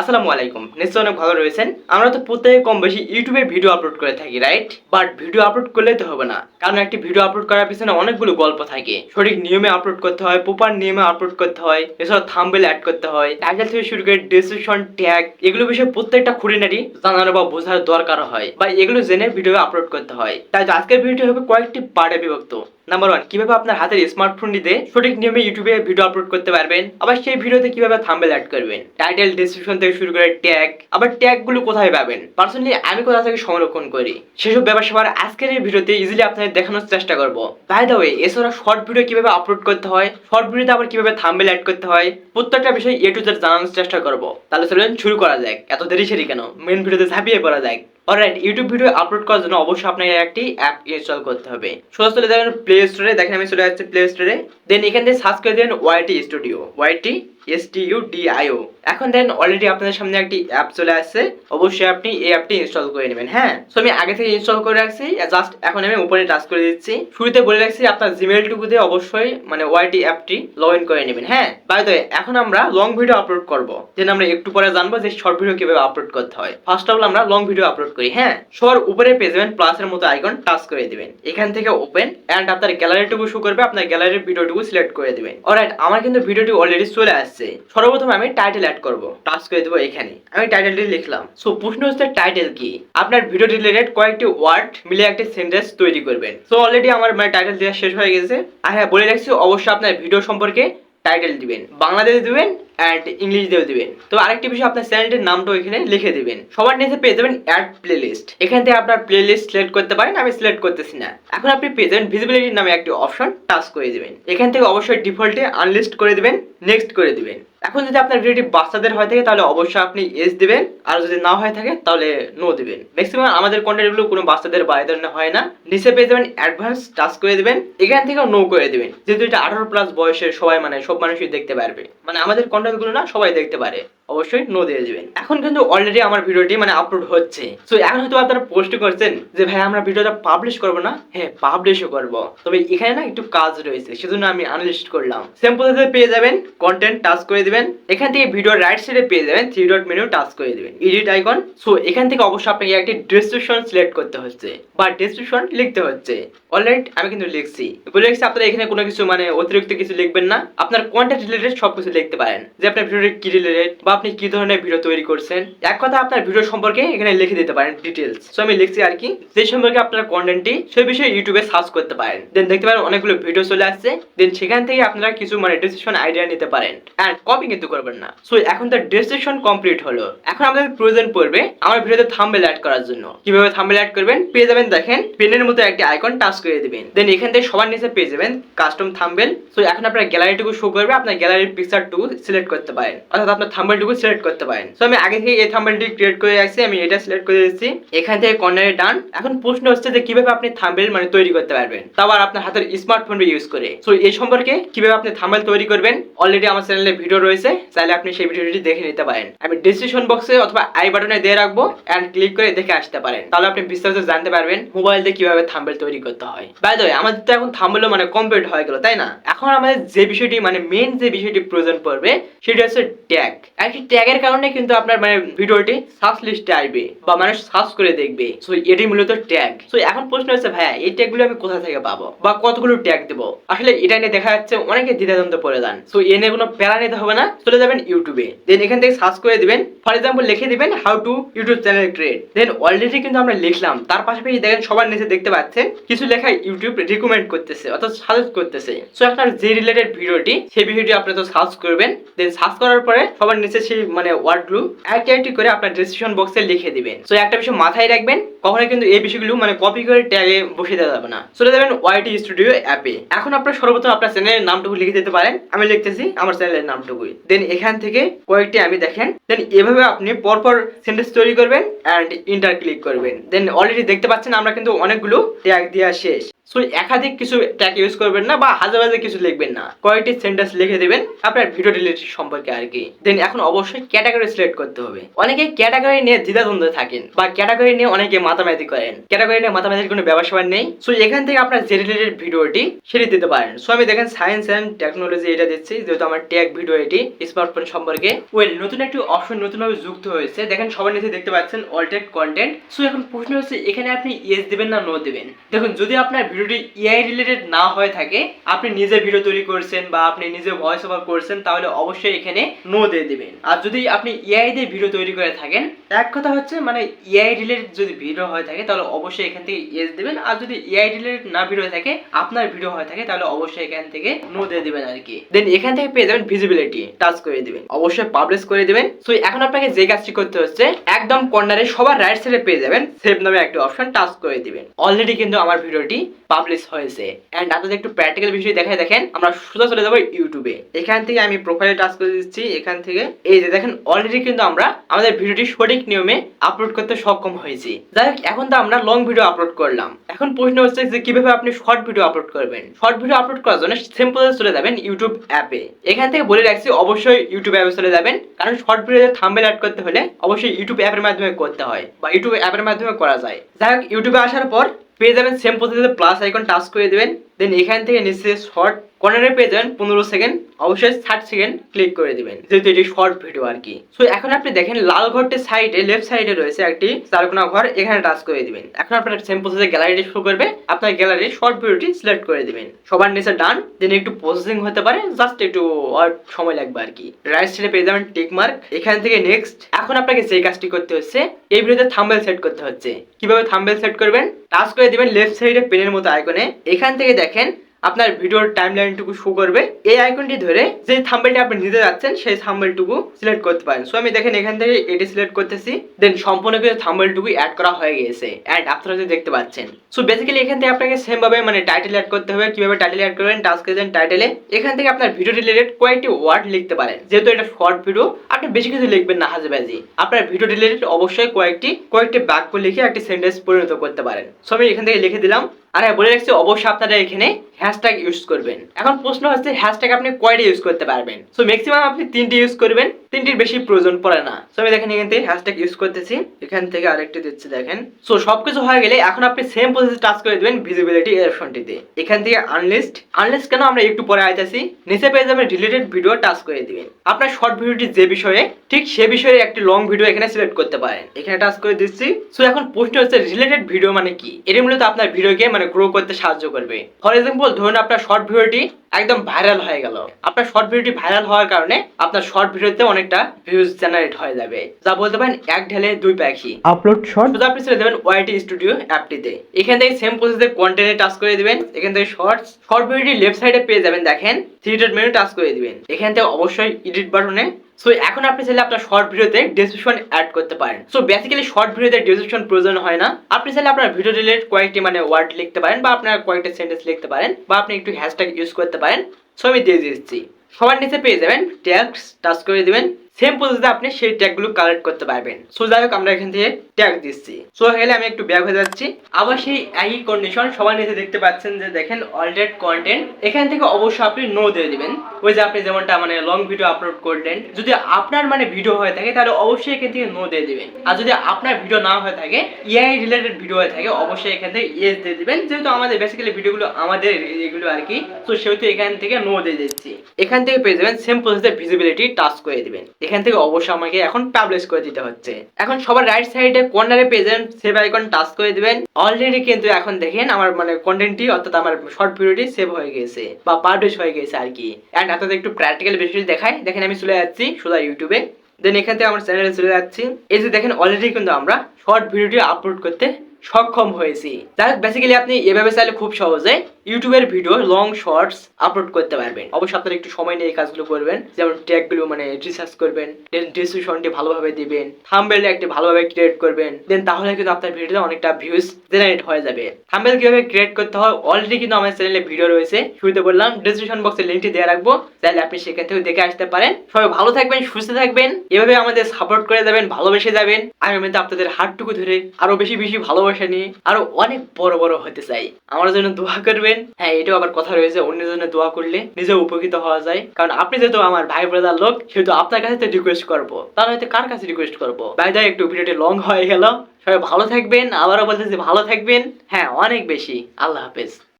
আসসালামু আলাইকুম। নিশ্চয় অনেক ভালো রয়েছেন। আমরা তো প্রত্যেকে কম বেশি ইউটিউবে ভিডিও আপলোড করে থাকি রাইট বাট ভিডিও আপলোড করলে তো হবে না। কারণ একটি ভিডিও আপলোড করার পিছনে অনেকগুলো গল্প থাকে। সঠিক নিয়মে আপলোড করতে হয় প্রপার নিয়মে আপলোড করতে হয় এছাড়া থাম্বেল অ্যাড করতে হয় টাইটেল থেকে শুরু করে ডিসক্রিপশন ট্যাগ এগুলো বিষয়ে প্রত্যেকটা খুঁটিনাটি জানানো বা বোঝার দরকার হয় বা এগুলো জেনে ভিডিও আপলোড করতে হয়। তাই আজকের ভিডিও হবে কয়েকটি পার্টে বিভক্ত। নাম্বার ওয়ান কীভাবে আপনার হাতের স্মার্টফোন দিয়ে সঠিক নিয়মে ইউটিউবে ভিডিও আপলোড করতে পারবেন? আবার সেই ভিডিওতে কীভাবে থাম্বেল অ্যাড করবেন? টাইটেল ডিসক্রিপশন থেকে শুরু করে ট্যাগ আবার ট্যাগগুলো কোথায় পাবেন? পার্সোনালি আমি কোথা থেকে সংরক্ষণ করি? সেসব ব্যাপার সবার আজকের এই ভিডিওতে ইজিলি আপনাদের দেখানোর চেষ্টা করব। বাই দ্য ওয়ে এছাড়া শর্ট ভিডিও কীভাবে আপলোড করতে হয়? শর্ট ভিডিওতে আবার কীভাবে থাম্বেল অ্যাড করতে হয়? প্রত্যেকটা বিষয় এ টু জেড জানানোর চেষ্টা করব। তাহলে চলুন শুরু করা যাক। এত দেরি সেরি কেন? মেন ভিডিওতে ঝাঁপিয়ে পড়া যাক। অলরাইট ইউটিউব ভিডিও আপলোড করার জন্য অবশ্যই আপনাকে একটি অ্যাপ ইনস্টল করতে হবে। সোজা চলে যাবেন প্লে স্টোরে দেখেন আমি চলে যাচ্ছি প্লে স্টোরে দেন এখান থেকে সার্চ করে দেবেন YT studio YT S T U D I O এখন দেন অলরেডি আপনাদের সামনে একটি অ্যাপ চলে আসছে। অবশ্যই আপনি এই অ্যাপটি ইনস্টল করে নেবেন হ্যাঁ? সো আমি আগে থেকে ইনস্টল করে রাখছি। জাস্ট এখন আমি উপরে টাচ করে দিচ্ছি। শুরুতে বলে রাখছি আপনার জিমেল টুকু দিয়ে অবশ্যই মানে ওয়াইটি অ্যাপটি লগ ইন করে নেবেন হ্যাঁ? বাই দ্য এখন আমরা লং ভিডিও আপলোড করব। দেন আমরা একটু পরে জানব যে শর্ট ভিডিও কীভাবে আপলোড করতে হয়। ফার্স্ট অফ অল আমরা লং ভিডিও আপলোড করি হ্যাঁ? সবার উপরে পেয়ে যাবেন প্লাসের মতো আইকন টাচ করে দিবেন। এখান থেকে ওপেন এন্ড আপনার গ্যালারিটুকু শো করবে, আপনার গ্যালারির ভিডিওটুকু সিলেক্ট করে দিবেন। অলরাইট আমার কিন্তু ভিডিওটি অলরেডি চলে আসছে। সর্বপ্রথম আমি টাইটেল অ্যাড করব। টাস্ক করে দেবো এখানে। আমি টাইটেলটি লিখলাম। সো প্রশ্ন হচ্ছে টাইটেল কি? আপনার ভিডিও রিলেটেড কয়েকটি ওয়ার্ড মিলে একটি সেন্টেন্স তৈরি করবেন। সো অলরেডি আমার মানে টাইটেল দেওয়া শেষ হয়ে গেছে। আর হ্যাঁ বলে রাখছি, অবশ্যই আপনার ভিডিও সম্পর্কে টাইটেল দিবেন। বাংলাদেশ দিবেন অ্যান্ড ইংলিশ দিয়েও দিবেন। তো আরেকটি বিষয়, আপনার চ্যানেলটির নামটাও এখানে লিখে দিবেন। সবার নিচে পেয়ে যাবেন অ্যাড প্লে লিস্ট এখান থেকে আপনার প্লে লিস্ট সিলেক্ট করতে পারেন, আমি সিলেক্ট করতেছি না। এখন আপনি পেয়ে যাবেন ভিজিবিলিটি নামে একটি অপশন টাচ করে দিবেন। এখান থেকে অবশ্যই ডিফল্টে আনলিস্ট করে দিবেন নেক্সট করে দিবেন। এখন যদি আপনার ভিডিওটি বাচ্চাদের হয়ে থাকে, তাহলে অবশ্যই আপনি এস দিবেন। আর যদি না হয়ে থাকে, তাহলে নো দিবেন। ম্যাক্সিমাম আমাদের কন্টেন্টগুলো কোনো বাচ্চাদের বা এই ধরনের হয় না। নিচে পেয়ে যাবেন অ্যাডভান্স টাচ করে দিবেন। এখান থেকেও নো করে দিবেন। যেহেতু এটা আঠারো প্লাস বয়সের সবাই মানে সব মানুষই দেখতে পারবে। মানে আমাদের কন্টেন্টগুলো না সবাই দেখতে পারে। অবশ্যই নো দিয়ে দিবেন। এখন কিন্তু অলরেডি আমার ভিডিওটি মানে আপলোড হচ্ছে। সো এখন হয়তো আপনারা পোস্ট করছেন যে, ভাই, আমরা ভিডিওটা পাবলিশ করব না? হ্যাঁ পাবলিশও করব। তবে এখানে না একটু কাজ রয়েছে, সেজন্য আমি আনলিস্ট করলাম। সেম পদ্ধতিতে পেয়ে যাবেন কন্টেন্ট টাচ করে দিবেন। এখান থেকে ভিডিও রাইট সাইডে পেয়ে যাবেন থ্রি ডট মেনু টাচ করে দিবেন এডিট আইকন সো এখান থেকে অবশ্যই আপনাকে একটি ডেসক্রিপশন সিলেক্ট করতে হচ্ছে বা ডেসক্রিপশন লিখতে হচ্ছে। অলরাইট আমি কিন্তু লিখছি। বলে রাখছি, আপনারা এখানে কোনো কিছু মানে অতিরিক্ত কিছু লিখবেন না। আপনার কন্টেন্ট রিলেটেড সব কিছু লিখতে পারেন। যে, আপনার ভিডিওটি কি রিলেটেড বা আপনি কি ধরনের ভিডিও তৈরি করছেন? এক কথা আপনার ভিডিও সম্পর্কে এখানে লিখে দিতে পারেন ডিটেলস সো আমি লিখছি আর কি, যে সম্পর্কে আপনার কন্টেন্টটি সেই বিষয়ে ইউটিউবে সার্চ করতে পারেন। দেন দেখতে পারেন অনেকগুলো ভিডিও চলে আসছে। দেন সেখান থেকে আপনারা কিছু মানে ডিসিশন আইডিয়া নিতে পারেন। অ্যান্ড কপি কিন্তু করবেন না। সো এখন তার ডিসিশন কমপ্লিট হলো। এখন আমাদের প্রয়োজন পড়বে আমার ভিডিওতে থাম্বেল অ্যাড করার জন্য। কীভাবে থাম্বেল অ্যাড করবেন? পেয়ে যাবেন দেখেন পেনের মতো একটি আইকন টাচ করে দিবেন। দেন এখান থেকে সবার নিচে পেয়ে যাবেন কাস্টম থাম্বেল সো এখন আপনার গ্যালারিটুকু শো করবে। আপনার গ্যালারির পিকচারটুকু সিলেক্ট করতে পারেন। অর্থাৎ আপনার থাম্বেলটুকু সিলেক্ট করতে পারেন। সো আমি আগে থেকে এই থাম্বেলটি ক্রিয়েট করে রাখছি, আমি এটা সিলেক্ট করে দিচ্ছি। এখান থেকে কর্নারে ডান এখন প্রশ্ন হচ্ছে যে, কীভাবে আপনি থাম্বেল মানে তৈরি করতে পারবেন? তাও আর আপনার হাতের স্মার্টফোন ইউজ করে। সো এই সম্পর্কে কীভাবে আপনি থাম্বেল তৈরি করবেন? অলরেডি আমার চ্যানেলে ভিডিও রয়েছে, চাইলে আপনি সেই ভিডিওটি দেখে নিতে পারেন। আমি ডিসক্রিপশন বক্সে অথবা আই বাটনে দিয়ে রাখব এন্ড ক্লিক করে দেখে আসতে পারেন। তাহলে আপনি বিস্তারিত জানতে পারবেন মোবাইল দিয়ে কীভাবে থাম্বেল তৈরি করতে হয়। বাই দ্য আমাদের তো এখন থাম্বেলও মানে কমপ্লিট হয়ে গেল, তাই না? এখন আমাদের যে বিষয়টি মানে মেন যে বিষয়টি প্রয়োজন পড়বে সেটি হচ্ছে ট্যাগ একটি ট্যাগের কারণে কিন্তু আপনার মানে ভিডিওটি সার্চ লিস্টে আসবে বা মানুষ সার্চ করে দেখবে। সো এটি মূলত ট্যাগ সো এখন প্রশ্ন হচ্ছে, ভাইয়া, এই ট্যাগগুলো আমি কোথা থেকে পাবো? বা কতগুলো ট্যাগ দেবো? আসলে এটা নিয়ে দেখা যাচ্ছে অনেকে দ্বিধাদ্বন্দ্ব পড়ে যান। সো এ নিয়ে কোনো প্যারা নিতে হবে না। চলে যাবেন ইউটিউবে দেন এখান থেকে সার্চ করে দিবেন। ফর এক্সাম্পল লিখে দিবেন how to YouTube channel create then already কিন্তু আমরা লিখলাম। তার পাশাপাশি দেখেন সবার নিচে দেখতে পাচ্ছেন কিছু লেখা ইউটিউব রিকমেন্ড করতেছে, অর্থাৎ সাজেস্ট করতেছে। সো আপনার যে রিলেটেড ভিডিওটি, সেই ভিডিওটি আপনি তো সার্চ করবেন। দেন সার্চ করার পরে সবার নিচে সেই মানে ওয়ার্ডগুলো একটি একটি করে আপনার ডিসক্রিপশন বক্সে লিখে দিবেন। সো একটা বিষয় মাথায় রাখবেন কখনো কিন্তু এই বিষয়গুলো মানে কপি করে ট্যাগে বসে দেওয়া যাবে না। চলে যাবেন ওয়াইটি স্টুডিও অ্যাপে এখন আপনার সর্বপ্রথম আপনার চ্যানেলের নামটুকু লিখে দিতে পারেন। আমি লিখতেছি আমার চ্যানেলের নামটুকুই। দেন এখান থেকে কয়েকটি আমি দেখেন। দেন এভাবে আপনি পরপর সেন্টেন্স তৈরি করবেন অ্যান্ড ইন্টার ক্লিক করবেন। দেন অলরেডি দেখতে পাচ্ছেন আমরা কিন্তু অনেকগুলো ট্যাগ দেওয়া শেষ। সো একাধিক কিছু ট্যাগ ইউজ করবেন না বা হাজার হাজার কিছু লিখবেন না। কয়েকটি সেন্টেন্স লিখে দেবেন আপনার ভিডিও রিলেটেড সম্পর্কে আর কি। দেন এখন অবশ্যই ক্যাটাগরি সিলেক্ট করতে হবে। অনেকে ক্যাটাগরি নিয়ে দ্বিধাদ্বন্দ্বে থাকেন বা ক্যাটাগরি নিয়ে অনেকে মাতামাতি করেন। ক্যাটাগরি নিয়ে মাতামাতির কোনো ব্যবসা নেই। সো এখান থেকে আপনার যে রিলেটেড ভিডিওটি সেটি দিতে পারেন। সো আমি দেখেন সায়েন্স অ্যান্ড টেকনোলজি এটা দিচ্ছি, যেহেতু আমার ট্যাগ ভিডিও এটি স্মার্টফোন সম্পর্কে। ওয়েল নতুন একটি অপশন নতুনভাবে যুক্ত হয়েছে। দেখেন সবার নিচে দেখতে পাচ্ছেন অল্টেড কন্টেন্ট সো এখন প্রশ্ন হচ্ছে, এখানে আপনি ইয়েস দেবেন না নো দিবেন? দেখুন, যদি আপনার ভিডিওটি এআই রিলেটেড না হয়ে থাকে, আপনি নিজে ভিডিও তৈরি করছেন বা আপনি নিজে ভয়েস ওভার করছেন, তাহলে অবশ্যই এখানে নো দিয়ে দিবেন। আর যদি আপনি এআই দিয়ে ভিডিও তৈরি করে থাকেন, এক কথা হচ্ছে মানে এআই রিলেটেড যদি ভিডিও হয়ে থাকে, তাহলে অবশ্যই এখান থেকে ইয়েস দিবেন। আর যদি এআই রিলেটেড না ভিডিও থাকে, আপনার ভিডিও হয়ে থাকে, তাহলে অবশ্যই এখান থেকে নো দিয়ে দিবেন আর কি। দেন এখান থেকে পেয়ে যাবেন ভিজিবিলিটি টাচ করে দিবেন। অবশ্যই পাবলিশ করে দিবেন। সো এখন আপনাকে যে কাজটি করতে হচ্ছে, একদম কর্নারে সবার রাইট সাইডে পেয়ে যাবেন। সেভ নামে একটা অপশন টাচ করে দিবেন। অলরেডি কিন্তু আমার ভিডিওটি পাবলিশ হয়েছে। এন্ড আপনাদের একটু প্র্যাকটিক্যাল বিষয় দেখায় দেখেন, আমরা সোজা চলে যাব ইউটিউবে এখান থেকে আমি প্রোফাইলে টাচ করে দিচ্ছি, এখান থেকে। এই যে দেখেন অলরেডি কিন্তু আমরা আমাদের ভিডিওটি সঠিক নিয়মে আপলোড করতে সক্ষম হয়েছি। যাই হোক, এখন তো আমরা লং ভিডিও আপলোড করলাম। এখন প্রশ্ন হচ্ছে যে কীভাবে আপনি শর্ট ভিডিও আপলোড করবেন? শর্ট ভিডিও আপলোড করার জন্য সিম্পল চলে যাবেন ইউটিউব অ্যাপে এখান থেকে বলে রাখছি, অবশ্যই ইউটিউব অ্যাপে চলে যাবেন। কারণ শর্ট ভিডিওতে থাম্বেল অ্যাড করতে হলে অবশ্যই ইউটিউব অ্যাপের মাধ্যমে করতে হয় বা ইউটিউব অ্যাপের মাধ্যমে করা যায়। যাই হোক ইউটিউবে আসার পর পেয়ে যাবেন সেম পদ্ধতিতে প্লাস আইকন টাচ করে দেবেন। দেন এখান থেকে নিচে শর্ট কর্নারে পেয়ে যাবেন পনেরো সেকেন্ড অবশ্যই ষাট সেকেন্ড ক্লিক করে দিবেন। যেহেতু এটি শর্ট ভিডিও আর কি। সো এখন আপনি দেখেন লাল ঘরটির সাইডে লেফট সাইডে রয়েছে একটি চারকোনা ঘর, এখানে টাচ করে দিবেন। এখন আপনার সেম প্রসেসে গ্যালারিটি শুরু করবে, আপনার গ্যালারি শর্ট ভিডিওটি সিলেক্ট করে দিবেন। সবার নিচে ডান দেন একটু প্রসেসিং হতে পারে জাস্ট একটু সময় লাগবে আর কি। রাইট সাইডে পেয়ে যাবেন টিক মার্ক এখান থেকে নেক্সট এখন আপনাকে যে কাজটি করতে হচ্ছে, এই ভিডিওতে থাম্বেল সেট করতে হচ্ছে। কীভাবে থাম্বেল সেট করবেন? টাচ করে দিবেন লেফট সাইডে পেনের মতো আইকনে এখান থেকে দেখেন আপনার ভিডিওর টাইমলাইনটুকু শো করবে। এই আইকনটি ধরে যে থাম্বেলটি আপনি নিতে যাচ্ছেন, সেই থাম্বেলটুকু সিলেক্ট করতে পারেন। সো আমি দেখেন এখান থেকে এটি সিলেক্ট করতেছি। দেন সম্পূর্ণ কিছু থাম্বেলটুকু অ্যাড করা হয়ে গেছে অ্যান্ড আপনারা যদি দেখতে পাচ্ছেন। সো বেসিক্যালি এখান থেকে আপনাকে সেম ভাবে মানে টাইটেল অ্যাড করতে হবে। কীভাবে টাইটেল অ্যাড করবেন টাস্ক দেন টাইটেলে এখান থেকে আপনার ভিডিও রিলেটেড কয়েকটি ওয়ার্ড লিখতে পারেন। যেহেতু এটা শর্ট ভিডিও আপনি বেশি কিছু লিখবেন না হাজবাজি আপনার ভিডিও রিলেটেড অবশ্যই কয়েকটি কয়েকটি বাক্য লিখে একটি সেন্টেন্স পরিণত করতে পারেন। সো আমি এখান থেকে লিখে দিলাম। আর, বলে রাখছি, অবশ্যই আপনারা এখানে হ্যাশট্যাগ ইউজ করবেন। এখন প্রশ্ন হচ্ছে হ্যাশট্যাগ আপনি কয়টি ইউজ করতে পারবেন? সো ম্যাক্সিমাম আপনি তিনটি ইউজ করবেন, তিনটির বেশি প্রয়োজন পড়ে না। সো আমি দেখেন এখান থেকে হ্যাশট্যাগ ইউজ করতেছি। এখান থেকে আরেকটি দিচ্ছি, দেখেন। সো সবকিছু হয়ে গেলে এখন আপনি সেম প্রসেস টাচ করে দিবেন ভিজিবিলিটি অপশনটিতে এখান থেকে আনলিস্ট আনলিস্ট কেন? আমরা একটু পরে আইতাছি। নিচে পেয়ে যাবেন রিলেটেড ভিডিও টাচ করে দিবেন। আপনার শর্ট ভিডিওটি যে বিষয়ে, ঠিক সে বিষয়ে একটি লং ভিডিও এখানে সিলেক্ট করতে পারেন। এখানে টাচ করে দিচ্ছি। সো এখন প্রশ্ন হচ্ছে রিলেটেড ভিডিও মানে কি? এটি মূলত আপনার ভিডিওকে মানে গ্রো করতে সাহায্য করবে। ফর এক্সাম্পল ধরুন আপনার শর্ট ভিডিওটি একদম ভাইরাল হয়ে গেল। আপনার শর্ট ভিডিওটি ভাইরাল হওয়ার কারণে আপনার শর্ট ভিডিওতে অনেকটা ভিউজ জেনারেট হয়ে যাবে। যা বলতে পারেন এক ঢেলে দুই পাখি। আপলোড শর্ট শুধু আপনি চলে যাবেন ওয়াইটি স্টুডিও অ্যাপটিতে এখান থেকে সেম প্রসেসে কন্টেন্টে টাচ করে দিবেন। এখান থেকে শর্টস শর্ট ভিডিওটি লেফট সাইডে পেয়ে যাবেন দেখেন। থ্রি ডট মেনু টাচ করে দিবেন। এখান থেকে অবশ্যই এডিট বাটনে সো এখন আপনি চাইলে আপনার শর্ট ভিডিওতে ডেসক্রিপশন অ্যাড করতে পারেন। সো বেসিক্যালি শর্ট ভিডিওতে ডেসক্রিপশন প্রয়োজন হয় না। আপনি চাইলে আপনার ভিডিও রিলেটেড কয়েকটি মানে ওয়ার্ড লিখতে পারেন বা আপনার কয়েকটা সেন্টেন্স লিখতে পারেন বা আপনি একটু হ্যাশট্যাগ ইউজ করতে পারেন। সো আমি দিয়ে দিচ্ছি। সবার নিচে পেয়ে যাবেন ট্যাক্স টাচ করে দিবেন। সেম প্রসেসে আপনি সেই ট্যাগগুলো কালেক্ট করতে পারবেন। সো যাই হোক, আমরা এখান থেকে ট্যাগ দিচ্ছি। সো গেলে আমি একটু ব্যাক হয়ে যাচ্ছি। আবার সেই একই কন্ডিশন সবার নিচে দেখতে পাচ্ছেন যে, দেখেন অলরেড কন্টেন্ট এখান থেকে অবশ্যই আপনি নো দিয়ে দিবেন। ওই যে আপনি যেমনটা মানে লং ভিডিও আপলোড করলেন। যদি আপনার মানে ভিডিও হয়ে থাকে, তাহলে অবশ্যই এখান থেকে নো দিয়ে দিবেন। আর যদি আপনার ভিডিও না হয়ে থাকে ইআই রিলেটেড ভিডিও হয়ে থাকে, অবশ্যই এখান থেকে ইয়েস দিয়ে দিবেন। যেহেতু আমাদের বেসিক্যালি ভিডিওগুলো আমাদের এগুলো আর কি, তো সেহেতু এখান থেকে নো দিয়ে দিচ্ছি। এখান থেকে পেয়ে যাবেন সেম প্রসেসে ভিজিবিলিটি টাচ করে দিবেন। এখান থেকে অবশ্যই আমাকে এখন পাবলিশ করে দিতে হচ্ছে। এখন সবার রাইট সাইডে কর্নারে যাবেন সেভ আইকন টাচ করে দিবেন। অলরেডি কিন্তু এখন দেখেন আমার মানে কন্টেন্টটি অর্থাৎ আমার শর্ট ভিডিওটি সেভ হয়ে গেছে বা পাবলিশ হয়ে গেছে আর কি। অ্যান্ড আপনাদের একটু প্র্যাকটিক্যাল বিষয় দেখাই, দেখেন আমি চলে যাচ্ছি সোজা ইউটিউবে দেন এখান থেকে আমার চ্যানেলে চলে যাচ্ছি। এই যে দেখেন অলরেডি কিন্তু আমরা শর্ট ভিডিওটি আপলোড করতে সক্ষম হয়েছি। যাই হোক বেসিক্যালি আপনি এভাবে চাইলে খুব সহজে ইউটিউবের ভিডিও লং শর্টস আপলোড করতে পারবেন। অবশ্যই আপনার একটু সময় নিয়ে এই কাজগুলো করবেন। যেমন ট্যাগগুলো মানে রিসার্চ করবেন দেন ডিসক্রিপশনটি ভালোভাবে দিবেন থাম্বেল একটি ভালোভাবে ক্রিয়েট করবেন দেন তাহলে কিন্তু আপনার ভিডিওতে অনেকটা ভিউজ জেনারেট হয়ে যাবে। থাম্বেল কীভাবে ক্রিয়েট করতে হয় অলরেডি কিন্তু আমার চ্যানেলে ভিডিও রয়েছে। শুরুতে বললাম ডিসক্রিপশন বক্সে লিঙ্কটি দেওয়া রাখব। তাহলে আপনি সেখান থেকে দেখে আসতে পারেন। সবাই ভালো থাকবেন, সুস্থ থাকবেন। এভাবে আমাদের সাপোর্ট করে যাবেন, ভালোবেসে যাবেন। আগামীতে আপনাদের হাতটুকু ধরে আরও বেশি বেশি ভালোবাসা নিয়ে আরও অনেক বড় বড় হতে চাই। আমার জন্য দোয়া করবেন। হ্যাঁ এটাও আবার কথা রয়েছে, অন্যের জন্য দোয়া করলে নিজে উপকৃত হওয়া যায়। কারণ আপনি যেহেতু আমার ভাই ব্রাদার লোক, সেহেতু আপনার কাছে তো রিকোয়েস্ট করব। তাহলে হয়তো কার কাছে রিকোয়েস্ট করব? ভাই দা একটু ভিডিওটি লং হয়ে গেল। সবাই ভালো থাকবেন, আবারও বলতেছি ভালো থাকবেন। হ্যাঁ অনেক বেশি। আল্লাহ হাফেজ।